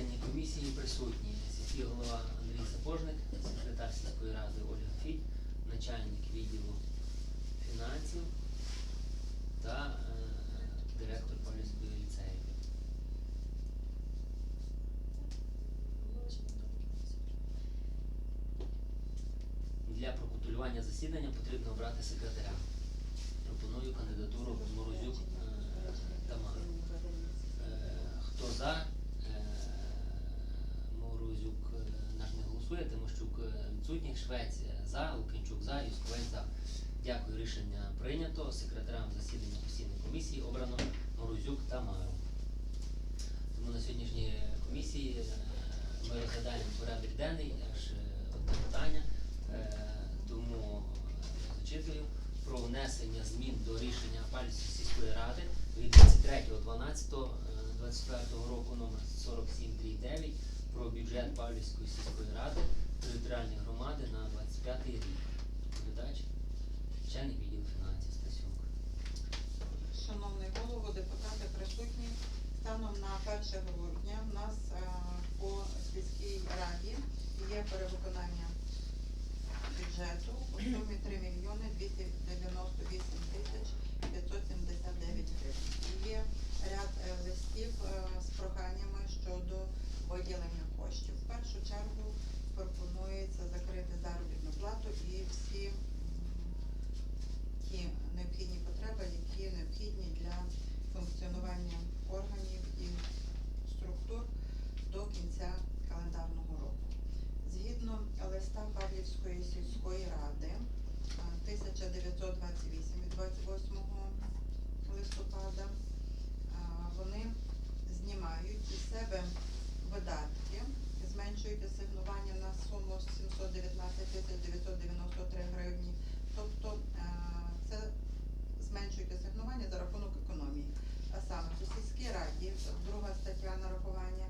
засіданні комісії присутні сільський голова Андрій Сапожник, секретар сільської ради Ольга Фідь, начальник відділу фінансів та е, директор Павлівської ліцею. Для проконтролювання засідання потрібно обрати секретаря. Пропоную кандидатуру Морозюк е, Тамару. Е, Хто за? Е, наш не голосує, Тимощук е, відсутній, Швець е, за, Лукінчук за, Юсковець за. Дякую, рішення прийнято. Секретарем засідання постійної комісії обрано Морозюк Тамару. Тому на сьогоднішній комісії е, ми розглядаємо порядок денний, аж одне питання. Тому зачитую про внесення змін до рішення Пальської сільської ради від 23.12.24 року номер 4739 про бюджет Павлівської сільської ради територіальної громади на 25 рік. Доповідач, начальник відділу фінансів Стасюк. Шановний голово, депутати присутні. Станом на 1 грудня в нас е, по сільській раді є перевиконання бюджету у сумі 3 мільйони 298 тисяч 579 гривень. Є ряд е, листів е, з проханнями щодо виділення коштів. В першу чергу пропонується закрити заробітну плату і всі ті необхідні потреби, які необхідні для функціонування органів і структур до кінця календарного року. Згідно листа Павлівської сільської ради а, 1928 від 28 листопада, а, вони знімають із себе видатки, зменшують асигнування на суму 719 тисяч 993 гривні. Тобто е, це зменшують асигнування за рахунок економії. А саме по сільській раді, друга стаття нарахування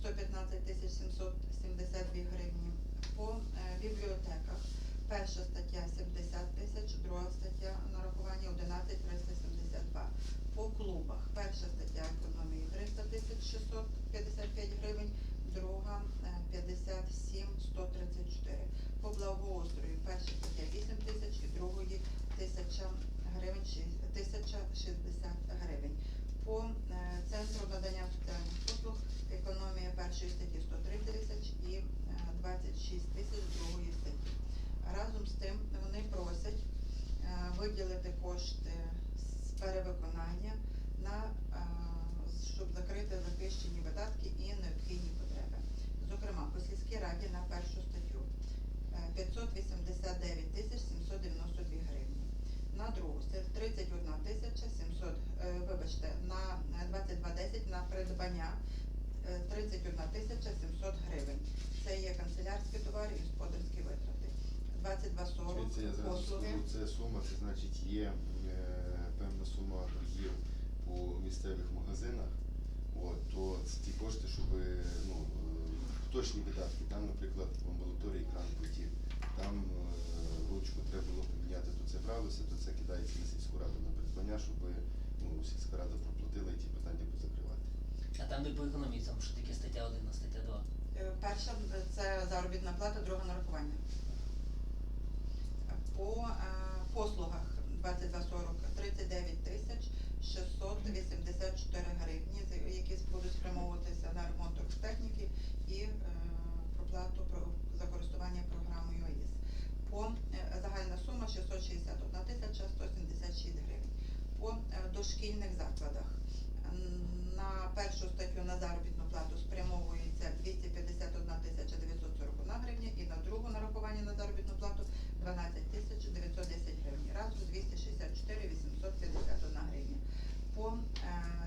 115 тисяч 772 гривні. По е, бібліотеках перша стаття 70 тисяч, друга стаття нарахування 11 372. По клубах перша стаття економії 300 тисяч 655 гривень, друга е, 57 134. По благоустрою перша стаття 8 тисяч і другої 1000 гривень, 1060 гривень. По е, центру надання соціальних послуг економія першої статті 103 тисяч і е, 26 тисяч другої статті. Разом з тим вони просять е, виділити кошти з перевиконання на е, щоб закрити захищені видатки і необхідні потреби. Зокрема, по сільській раді на першу статтю е, 589 тисяч 792 гривні. На другу це 31 тисяча 700, е, вибачте, на е, 2210 на придбання е, 31 тисяча 700 гривень. Це є канцелярські товари і господарські витрати. 2240 Дивіться, я послуги. скажу, це сума, це значить є е, певна сума боргів у місцевих магазинах. От, то це ті кошти, щоб ну, е, точні видатки, там, наприклад, в амбулаторії кран потів, там е, ручку треба було поміняти, то це бралося, то це кидається на сільську раду на придбання, щоб ну, сільська рада проплатила і ті питання позакривати. А там де по економії, там що таке стаття 1, а стаття 2. Е, Перша це заробітна плата, друга нарахування. По е, послугах 2240 39 тисяч 684 гривні, які будуть спрямовуватися на ремонт техніки і е, проплату про- за користування. По е, загальна сума 661 тисяча 176 гривень. По е, дошкільних закладах на першу статтю на заробітну плату спрямовується 251 тисяча 941 гривня і на другу нарахування на заробітну плату 12 тисяч 910 гривень. Разом 264 851 гривня. По е,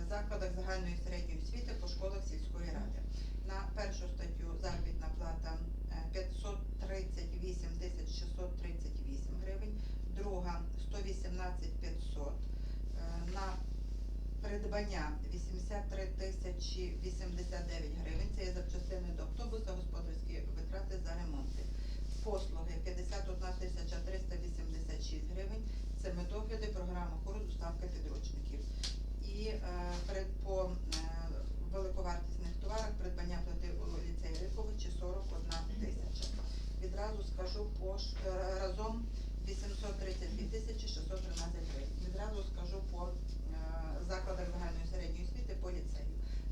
закладах загальної середньої освіти по школах сільської ради. На першу статтю заробітна плата 538 тисяч 638 гривень, друга 118 500. Е, На Придбання 83 тисячі 89 гривень. Це є запчастини до автобуса, господарські витрати за ремонти. Послуги 51 тисяча 386 гривень. Це медогляди, програма хору, доставка підручників. І е, перед по е, великовартісних товарах придбання плати у ліцеї Риковичі 41 тисяча. Відразу скажу по е, разом 832 тисячі 613 гривень. Відразу скажу по е, закладах загальної середньої освіти по ліцею.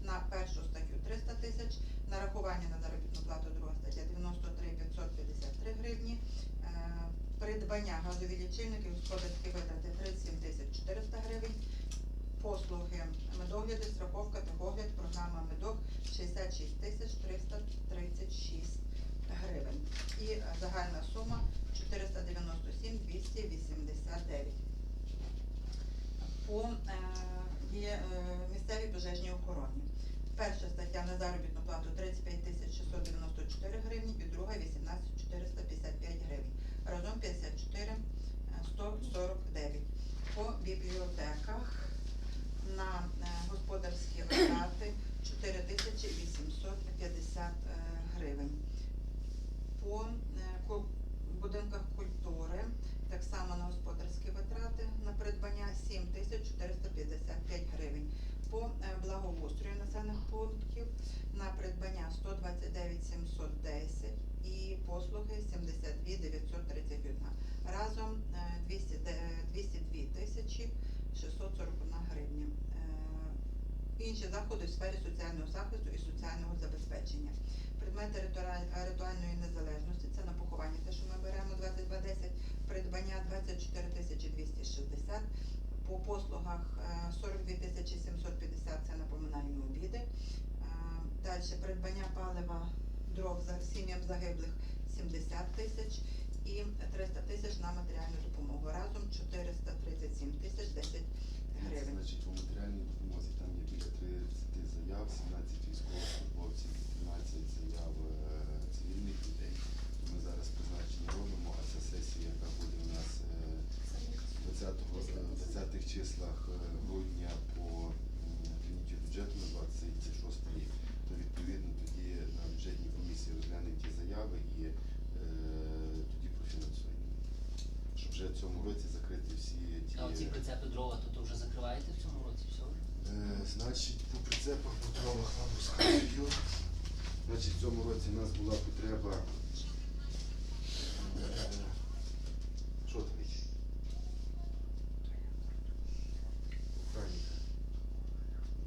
На першу статтю 300 тисяч, нарахування на заробітну плату друга стаття 93 553 гривні, е, придбання газові лічильники, господарські витрати 37 тисяч 400 гривень, послуги медогляди, страховка, техогляд, програма медок 66 тисяч 336 гривень. І е, загальна сума 497 289. По е, є е, місцевій пожежній охороні. Перша стаття на заробітну плату 35 тисяч 694 гривні і друга 18 455 гривень. Разом 54 е, 149. По бібліотеках на е, господарські витрати 4 850 е, гривень. По е, будинках культури так само на господарські витрати на придбання 7 тисяч 455 гривень. По благоустрою населених пунктів на придбання 129 710 і послуги 72 931. Разом е, 200 де- 202 тисячі 641 гривня. Е, Інші заходи в сфері соціального захисту і соціального забезпечення. Предмет ритуальної незалежності це на поховання, те, що ми беремо 2210, придбання 24 тисячі 260, по послугах е, 42 тисячі 750 це на поминальні обіди. Далі придбання палива дров за сім'ям загиблих 70 тисяч і 300 тисяч на матеріальну допомогу. Разом 437 тисяч 10 гривень. Значить, у матеріальній допомозі там є біля 30 заяв, 17 військовослужбовців, 13 заяв е, цивільних людей. Ми зараз призначення робимо, а ця сесія, яка буде у нас е, 20-го, е, 20-х числах е, грудня по м, прийняттю бюджету на 26 рік, то відповідно тоді на бюджетній комісії розглянемо ті заяви і е, тоді профінансуємо. Щоб вже в цьому році закрити всі ті. А оці прицепи дрова, то, то вже закриваєте в цьому році все вже? Е, Значить, по прицепах по дровах вам розказую. Значить, в цьому році у нас була потреба. е, Що там? є? Охранника.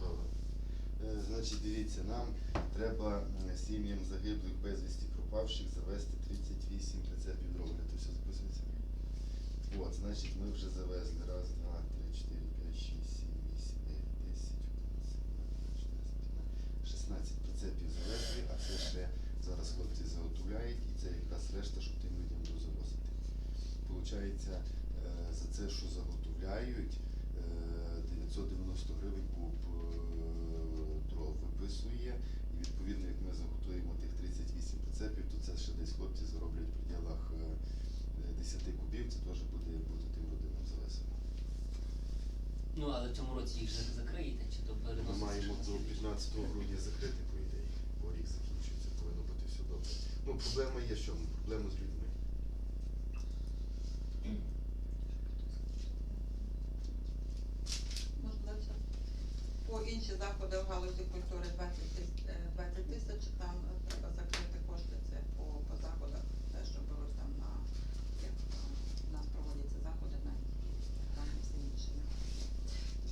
Добре. Е, Значить, дивіться, нам треба м, сім'ям загиблих безвісті пропавших завести 38 прицепів дров. Це все записується? От, значить, ми вже завезли раз, два, три, чотири, п'ять, шість, сім, вісім, дев'ять, десять, одинадцять, дванадцять, тринадцять, 16 прицепів завезли, а це ще зараз хлопці заготовляють, і це якраз решта, щоб тим людям розвозити. Получається, е, за це, що заготовляють, е, 990 гривень куб е, дров виписує. І відповідно, як ми заготуємо тих 38 прицепів, то це ще десь хлопці зароблять в пределах е, 10 кубів, це теж буде бути тим родинам завезено. Ну, але в цьому році їх же закриєте, чи то Ми переноситься? маємо до 15 грудня закрити, по ідеї, бо рік закінчується, повинно бути все добре. Ну, проблема є чому? Проблема з людьми. Далі? По інші заходи в галузі культури 20 тис- е, 20 тисяч, там е, треба закрити кошти, це по, по заходах, те, що беруть там на, як там у нас проводяться заходи на там і всі інші.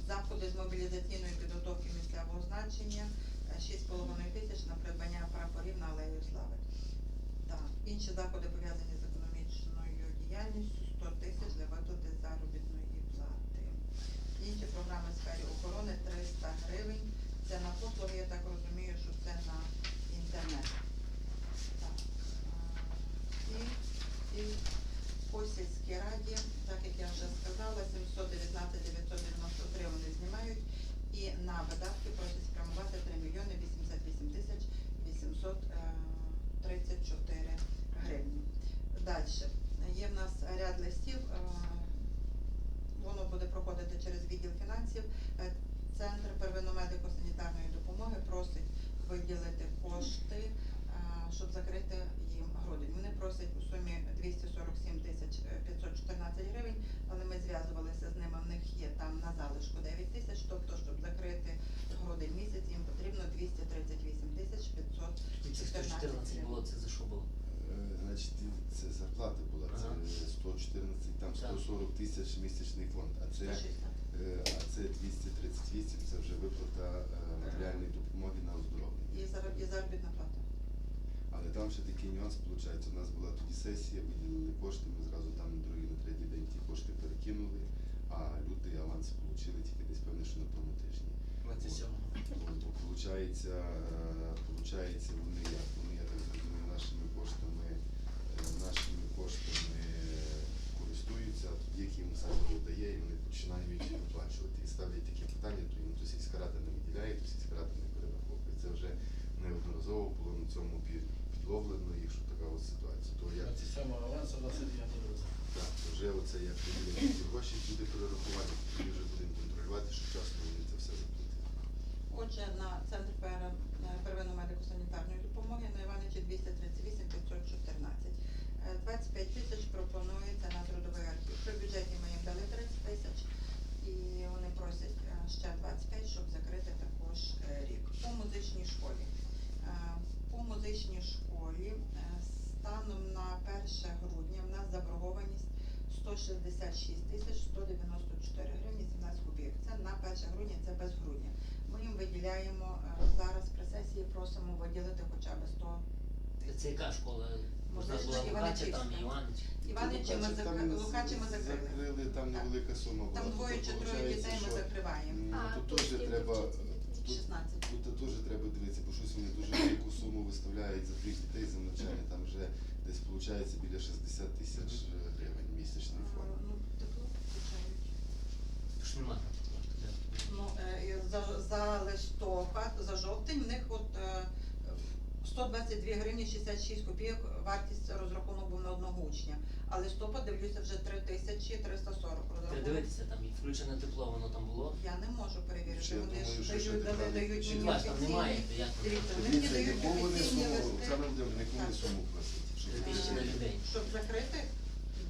Заходи з мобілізаційної підготовки місцевого значення е, 6,5 тисяч на придбання прапорів на Алею Слави. Так, інші заходи пов'язані з економічною діяльністю 100 тисяч для виплати заробітної плати. Інші програми в сфері охорони 300 гривень. Це на послуги, я так розумію, що це на інтернет. Так. а, І, і по сільській раді, так як я вже сказала, 719 993 вони знімають. І на видатки просять спрямувати 3 мільйони 88 тисяч 834 гривні. Далі. Є в нас ряд листів. е, місячний фонд, а це, е, а це 238, це вже виплата е, матеріальної допомоги на оздоровлення. І зароб- і заробітна плата. Але там ще такий нюанс виходить. У нас була тоді сесія, виділили кошти, ми зразу там на другий, на третій день ті кошти перекинули, а люди аванс отримали тільки десь певне, що на тому тижні. 27-го. Получається, е, получається, вони як? Вони, я так зрозумів, нашими коштами, е, нашими коштами користуються, а тоді, як їм САЗО дає, і вони починають виплачувати. І ставлять таке питання, то їм то сільська рада не виділяє, то сільська рада не перераховує. Це вже неодноразово було на цьому підловлено, якщо така ось ситуація. То як 27-го авансу, 29-го так, то вже оце як ці гроші, буде перерахувати, тоді вже будемо контролювати, що вчасно вони це все заплатили. Отже, на центр пер- е, первинної медико-санітарної допомоги на Іваничі 238 514. Е, 25 тисяч пропонується на трудовий архів. При бюджеті ми їм дали 30 тисяч і вони просять е, ще 25, щоб закрити також е, рік. По музичній школі. Е, По музичній школі е, станом на 1 грудня в нас заборгованість 166 тисяч 194 гривні 17 копійок. Це на 1 грудня, це без грудня. Ми їм виділяємо е, зараз при сесії, просимо виділити хоча б 100 Це яка школа? Можна була Лукача, там Іванич. Іваничі ми закрили, Лукачі ми закрили. закрили, там невелика сума була. Там Тобто двоє чи троє дітей ми закриваємо. Тут тут теж треба, вчителів? тут, тут теж треба дивитися, бо щось вони дуже велику суму виставляють за трьох дітей за навчання, там вже десь виходить біля 60 тисяч гривень місячний Е, фонд. Ну, тепло включають. Ну, е, і за, за листопад, за жовтень в них от е, 122 гривні 66 копійок вартість розрахунок був на одного учня. А листопад, дивлюся, вже 3340 Треба розрахунок. дивитися, там і включене тепло, воно там було. Я не можу перевірити, Ще я вони думаю, ж ще дають, дали, така- дають Чи мені там немає, офіційні. то як воно? Дивіться, вони мені Дивіться, дають яку вони офіційні суму, листи. саме будемо, яку вони суму просить щоб тисячі на людей. Щоб закрити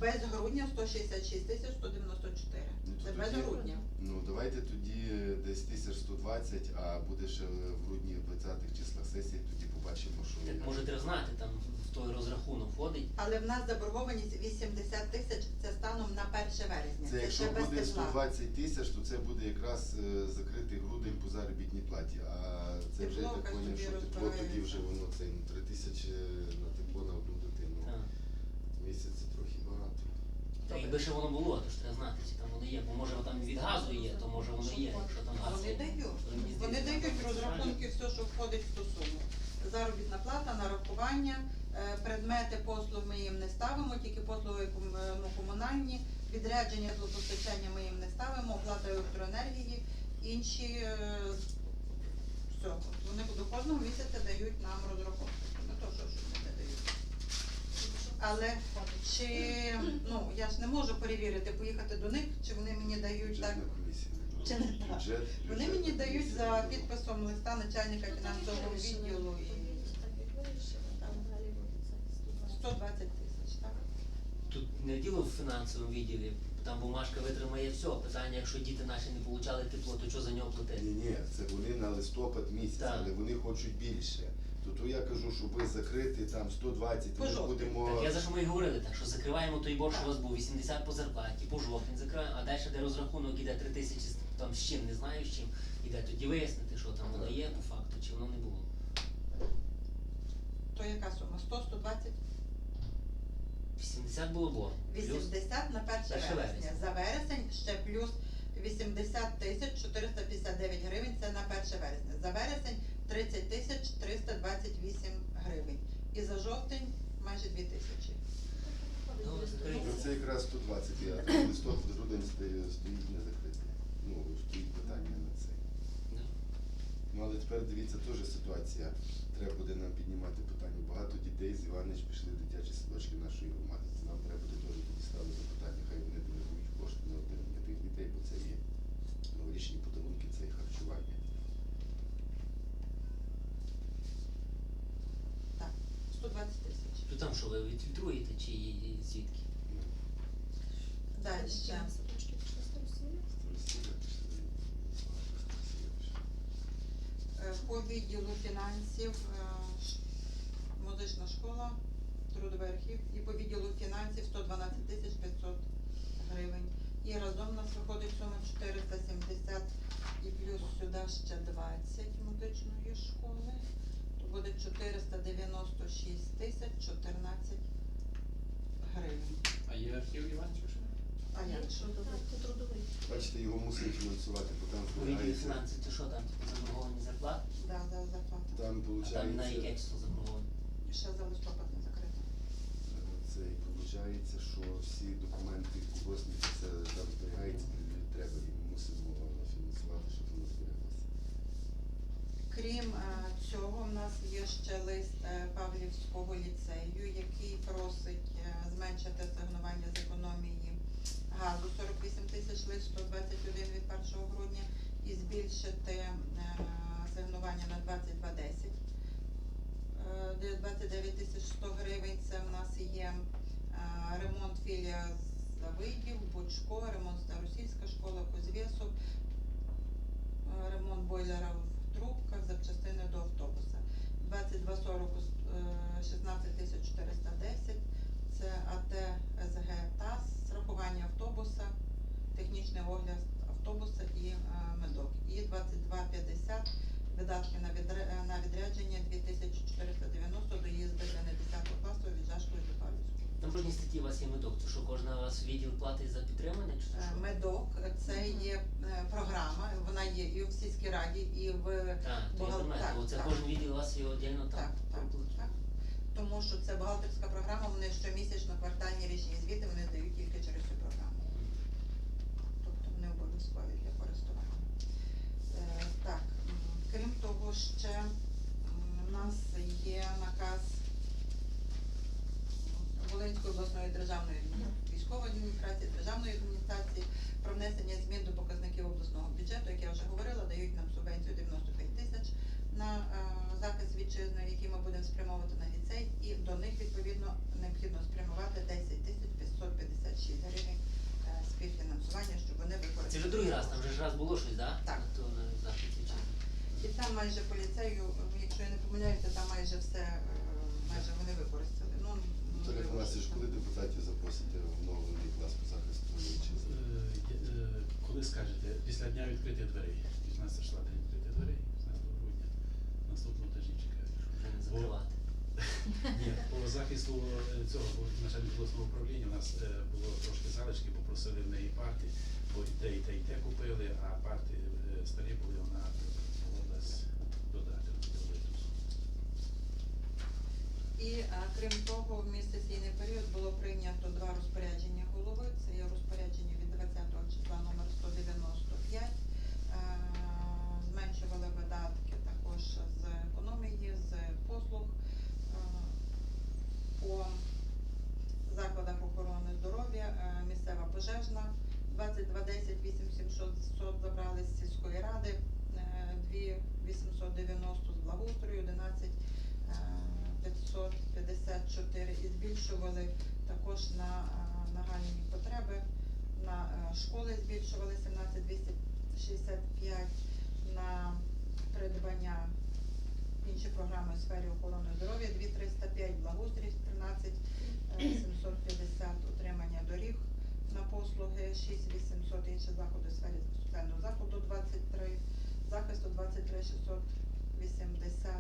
без грудня 166 тисяч 194. Ну, то Це без тоді- грудня. Ну давайте тоді десь 1120, а буде ще в грудні в 20-х числах сесії, тоді побачимо, що Так може треба знати, там в той розрахунок входить. Але в нас заборгованість 80 тисяч, це станом на 1 вересня. Це якщо ще без буде тепла. 120 тисяч, то це буде якраз е, закритий грудень по заробітній платі. А це вже я Тепло, так хай поняв, собі що тепло тоді вже воно це ну, 3 тисячі на тепло на одну дитину. Це трохи багато. Та якби ще воно було, то ж треба знати, чи там воно є. Бо може там від газу є, то може воно є, якщо там газ. Вони є. дають. Вони дають розрахунки, все, що входить в ту суму. Заробітна плата, нарахування, е, предмети послуг ми їм не ставимо, тільки послуги ком- е, ну, комунальні, відрядження теплопостачання ми їм не ставимо, оплата електроенергії, інші е, все. От Вони до кожного місяця дають нам розрахунки. Не то, що щось не дають. Але чи ну я ж не можу перевірити, поїхати до них, чи вони мені дають так. Чи не так? Бюджет, Вони мені дають за підписом листа начальника фінансового відділу і 120 тисяч, так? Тут не діло в фінансовому відділі, там бумажка витримає все. Питання, якщо діти наші не отримали тепло, то що за нього платити? Ні, ні, це вони на листопад місяць, Так. але вони хочуть більше. То, то я кажу, щоб закрити там 120, По ми ж жовтень. будемо. Так я за що ми і говорили, так що закриваємо той борг, що у вас був 80 по зарплаті, по жовтень закриваємо, а далі де розрахунок іде 3 тисячі з- там з чим, не знаю з чим, іде тоді вияснити, що там воно є по факту, чи воно не було. То яка сума? 100, 120? 80 було борг. Плюс 80 на 1 Перше вересня. вересня. За вересень ще плюс 80 тисяч 459 гривень, це на 1 вересня. За вересень 30 тисяч 328 гривень. І за жовтень майже 2 тисячі. Ну, це якраз 120, а там листопад, грудень стоїть, стоїть не закритий. Ну, стоїть питання на це. Ну, але тепер дивіться, теж ситуація. Треба буде нам піднімати питання. Багато дітей з Іванич пішли в дитячі садочки нашої громади. Нам треба буде теж тоді ставити питання, хай вони делегують кошти на отримання тих дітей, бо це є новорічні подарунки, це і харчування. 120 тисяч. Ну, там що ви відфільтруєте чи звідки? Далі. ще. Е, По відділу фінансів е, музична школа, трудовий архів і по відділу фінансів 112 тисяч 500 гривень. І разом у нас виходить сума 470 і плюс сюди ще 20 музичної школи буде 496 тисяч 14 гривень. А є архів ще? А як що трудовий. Бачите, його мусить фінансувати, бо там У відділі фінанси, це що там, типу, заборговані зарплати? Да, да, зарплата. Там А там на яке виходить, число заборговані? Ще за листопад не закрито. це і виходить, що всі документи колгоспники, це там зберігається, треба, і мусимо фінансувати, щоб. Крім е, цього, в нас є ще лист е, Павлівського ліцею, який просить е, зменшити асигнування з економії газу 48 тисяч лист 121 від 1 грудня і збільшити асигнування на 2210. Е, 29 тисяч 100 гривень. Це в нас є ремонт філія Завидів, Бучко, ремонт Старосільська школа, Козвєсов, ремонт бойлера в трубках, запчастини до автобуса. 2240 е, 16 410. Це АТ СГ ТАС, страхування автобуса, технічний огляд автобуса і е, медок. І 2250 видатки на, е, відрядження 2490 доїзди не 10 класу від Жашкої до Павлівського. Там в кожній статті у вас є медок. Це що, кожна у вас відділ платить за підтримання? Чи це Е, що? Медок це є е, програма, вона є і в сільській раді, і в Так, то я Бухгал- думаю, так, оце так. кожен відділ у вас є віддільно там Так, так, так. Тому що це бухгалтерська програма, вони щомісячно квартальні річні звіти вони дають тільки через цю програму. Тобто вони обов'язкові для користування. Е, так, м, крім того, ще м, у нас є наказ Волинської обласної державної військової адміністрації, державної адміністрації про внесення змін до показників обласного бюджету, як я вже говорила, дають нам субвенцію 95 тисяч на е, захист вітчизни, який ми будемо спрямовувати на ліцей, і до них відповідно необхідно спрямувати 10 тисяч 556 гривень е, співфінансування, щоб вони використали. Це вже другий раз, там вже ж раз було щось, да? Так. То на захід вітчизни. І там майже по ліцею, е, якщо я не помиляюся, там майже все, е, майже вони використали. Щось там. коли депутатів запросите в новий клас по захисту вітчизни? Е, е, Коли скажете, після дня відкритих дверей, 15 числа день відкритих дверей, 16 грудня, наступного тижня чекаю. Закривати. Ні, по захисту е, цього бо начальник обласного управління у нас е, було трошки залишки, попросили в неї парти, бо і те, і те, і те купили, а парти е, старі були, вона погодилась додати до випуску. І а, крім того, в міжсесійний період було прийнято два розпорядження голови. Це є розпорядження від 20 числа номер 195. Е, Зменшували видатки також з економії, з послуг е, по закладах охорони здоров'я, е, місцева пожежна. 2210 8600 забрали з сільської ради, е, 2890 з благоустрою, 11 е, 554 і збільшували також на е, нагальні потреби. На е, школи збільшували 17 265 на придбання інші програми у сфері охорони здоров'я 2305, благоустрій 13 е, 750 утримання доріг на послуги 6800 інші заходи у сфері соціального заходу 23 захисту 23 680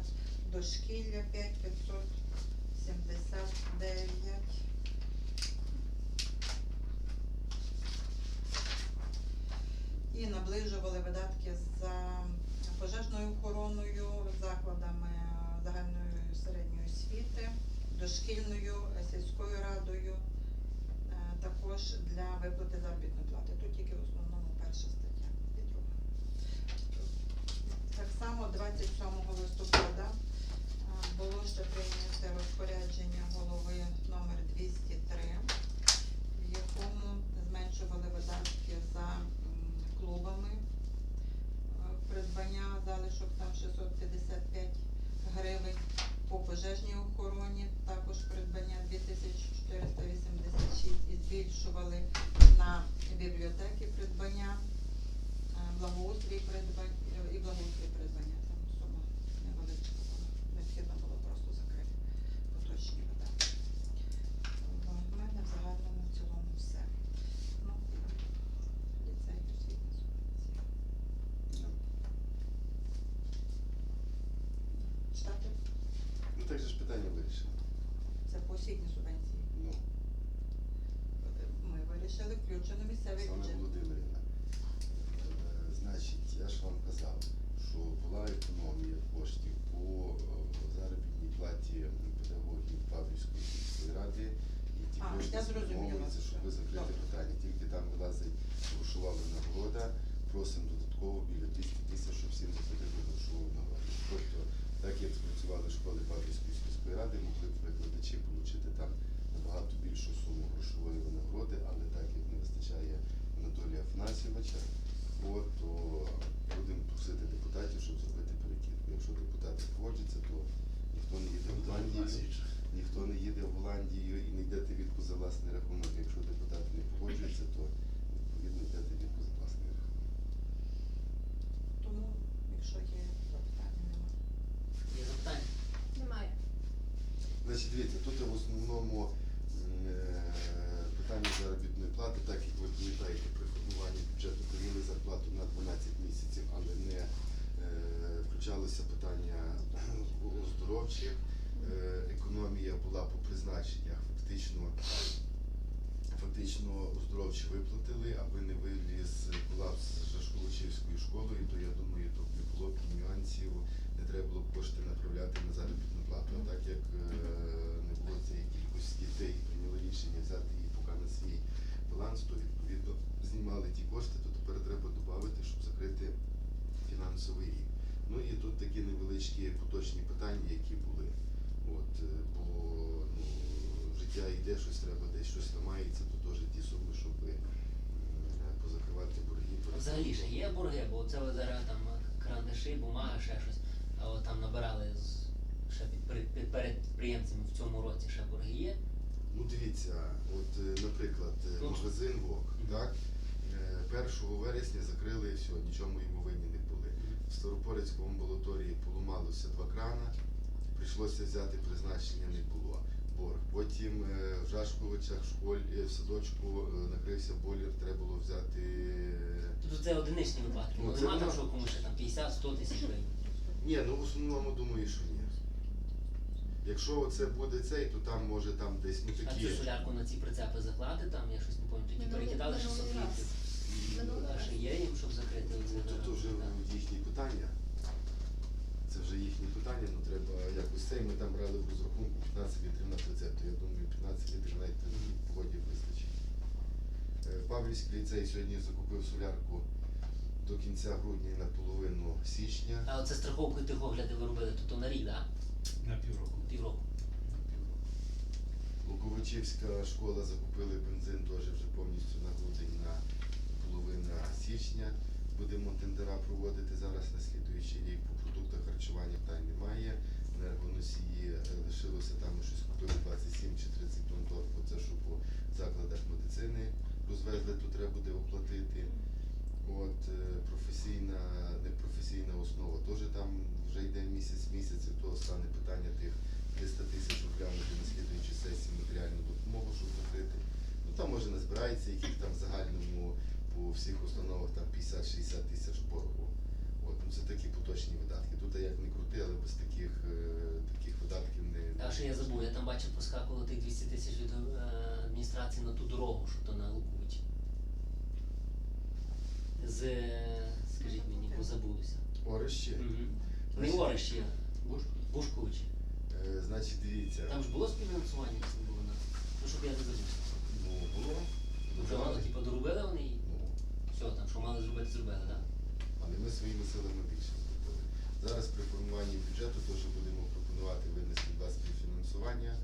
дошкілля 5579 і наближували видатки за пожежною охороною, закладами загальної середньої освіти, дошкільною сільською радою, е, також для виплати заробітної плати. Тут тільки в основному перша стаття. Так само 27 листопада було ще прийняте розпорядження голови номер 203, в якому зменшували видатки за клубами. Придбання залишок там 655 гривень по пожежній охороні, також придбання 2486 і збільшували на бібліотеки придбання, благоустрій придбання е, і благоустрій придбання. Там сума невеличка сума. Необхідно було просто закрити поточні тобто, видатки. У мене в загальному в цілому все. Ну, ліцей освітні субвенції. Штати? Ну так же ж питання вирішено. Це по освітній субвенції. Ну, Ми вирішили включено місцевий Оксана бюджет. Володимирівна значить, я ж вам казав, що була економія коштів по е, заробітній платі педагогів Павлівської сільської ради, і ті А, кошти спрямовуються, щоб ви закрити питання. Тільки там вилазить грошова винагорода, просимо додатково біля 200 тисяч, щоб всім заплатити грошову винагороду. Тобто, так як спрацювали школи Павлівської сільської ради, могли б викладачі отримати там набагато більшу суму грошової винагороди, але так як не вистачає Анатолія Афанасьовича, от, то будемо просити депутатів, щоб зробити перекидку. Якщо депутати погодяться, то ніхто не їде в Голландію, ніхто не їде в Голландію і не йдете відку за власний рахунок. Якщо депутати не погоджуються, то відповідно йдете відку за власний рахунок. Тому, якщо є запитання, немає. Є запитання? Немає. Значить, дивіться, тут в основному е, питання заробітної плати, так як ви пам'ятаєте, при формуванні бюджету прийняли зарплату на 12 місяців, але не е, включалося питання оздоровчих. Е, економія була по призначеннях фактично. Фактично оздоровчі виплатили, аби не виліз колапс з Жашколочівською школою, то я думаю, тут не було б нюансів, не треба було кошти направляти на заробітну плату. А так як е, не було цієї кількості дітей, прийняли рішення взяти її поки на свій баланс, то відповідно знімали ті кошти, то тепер треба додати, щоб закрити фінансовий рік. Ну і тут такі невеличкі поточні питання, які були. От, е, бо ну, життя йде, щось треба, десь щось ламається, то теж ті суми, щоб е, позакривати борги. Взагалі ж є борги, бо це от зараз там крандиші, бумага, ще щось. А от там набирали з ще під, під, підприємцями в цьому році ще борги є. Ну дивіться, от, е, наприклад, е, Ну, магазин ВОК, Мгм. так? Е, 1 вересня закрили і все, нічому йому винні не були. В Старопорецькому амбулаторії поламалося два крана, прийшлося взяти призначення, не було. Борг. Потім е, в Жашковичах в школі, е, в садочку е, накрився бойлер, треба було взяти. е, Тобто це одиничні випадки. Ну, Ну, це нема там, що комусь там 50-100 тисяч гривень. Ні, ну в основному думаю, що ні. Якщо це буде цей, то там може там десь ну А такі. цю солярку на ці прицепи заклади, там я щось не пам'ятаю, тоді перекидали 600 літрів. А ще є їм, щоб закрити оце. Ну, Тут вже їхні питання. Це вже їхні питання, ну треба якось цей. Ми там брали в розрахунку 15 літрів на прицеп, то я думаю, 15 літрів навіть в погоді вистачить. Е, Павлівський ліцей сьогодні закупив солярку до кінця грудня і на половину січня. А оце страховку тих оглядів ви робили, то, то на рік, так? На півроку. Півроку. На півроку. Луковичівська школа закупили бензин теж вже повністю на грудень на половина січня. Будемо тендера проводити зараз на слідуючий рік. По продуктах харчування питань немає. Енергоносії лишилося там ми щось купили 27 чи 30 тонн торфу. Це що по закладах медицини розвезли, то треба буде оплатити. От е, професійна, непрофесійна основа теж там вже йде місяць місяць, то стане питання тих 300 тисяч оглянути на слідуючій сесії матеріальну допомогу, щоб закрити. Ну там може не збирається, яких там в загальному по всіх установах там 50-60 тисяч боргу. От, ну це такі поточні видатки. Тут як не крути, але без таких, е, таких видатків не А ще я забув, я там бачив поскакувало тих 200 тисяч від е, адміністрації на ту дорогу, що то на. З, скажіть мені, бо забулося. Орищі. Угу. Не Орищі, Бушковичі. Е, значить, дивіться. Там ж було співфінансування, якщо не було на. Ну, щоб я не забувся. Ну, було. Вже воно, типу, доробили вони її. Ну, Все, там, що мали зробити, зробили, так? але ми своїми силами більше зробили. Зараз при формуванні бюджету теж будемо пропонувати винести два співфінансування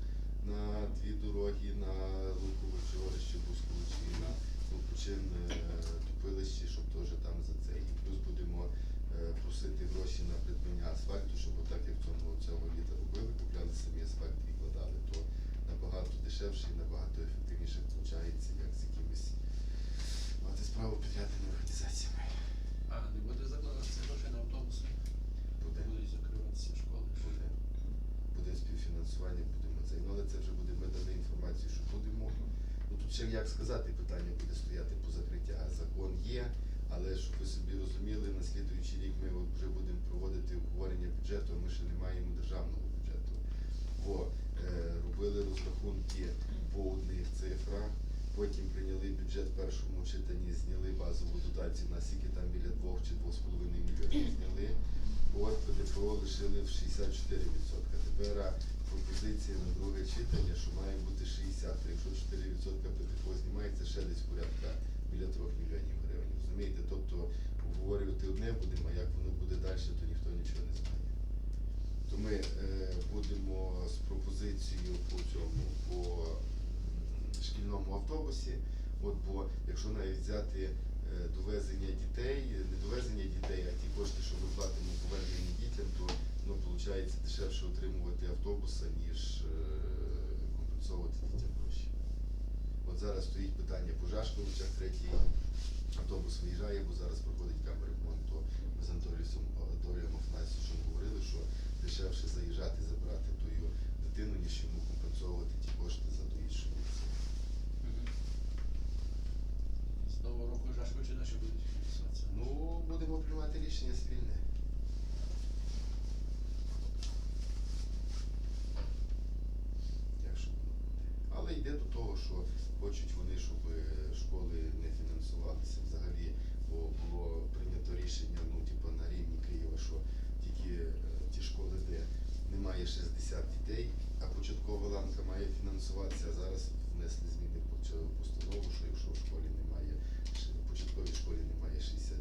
на дві дороги, на Луковичі, Орище, Бусковичі і на Лукочин е, Тупилище, щоб теж там за це. І плюс будемо е, просити гроші на придбання асфальту, щоб отак як в цьому цього літа робили, купляли самі асфальт і кладали, то набагато дешевше і набагато ефективніше виходить, як з якимись мати справу підрядними організаціями. А не буде закладатися гроші на автобуси? Буде. Будуть закриватися школи. Буде. Буде співфінансування, будемо це. Ну, але це вже буде ми дали інформацію, що будемо. Ну тут ще як сказати, питання буде стояти по закриття. Закон є, але щоб ви собі розуміли, на слідуючий рік ми от вже будемо проводити обговорення бюджету, а ми ще не маємо державного бюджету. Во, е, робили розрахунки по одних цифрах, потім прийняли бюджет в першому читанні, зняли базову дотацію, на скільки там біля 2 чи 2,5 мільйонів зняли. От ПДФО лишили в 64%. Тепер пропозиція на друге читання, що має бути 60. Якщо 4% ПДФО знімається, ще десь порядка біля 3 мільйонів гривень. Розумієте? Тобто обговорювати одне будемо, а як воно буде далі, то ніхто нічого не знає. То ми е, будемо з пропозицією по цьому, по шкільному автобусі. От, бо якщо навіть взяти е, довезення дітей, не довезення дітей, а ті кошти, що ми платимо повернені дітям, то ну, виходить дешевше отримувати автобуса, ніж е, компенсовувати дітям гроші. От зараз стоїть питання по Жашковичах, третій автобус виїжджає, бо зараз проходить камерремонт, то ми з Анатолієм Афанасьовичем говорили, що дешевше заїжджати, забрати тую дитину, ніж йому компенсовувати ті кошти за що він це. З нового року вже швидше наші будуть фіксуватися. Ну, будемо приймати рішення спільне. Якщо. Але йде до того, що хочуть вони, щоб е, школи не фінансувалися взагалі, бо було прийнято рішення, ну, типу, на рівні Києва, що тільки е, ті школи, де немає 60 дітей, а початкова ланка має фінансуватися, зараз внесли зміни постанову, що якщо в школі немає в початковій школі немає 60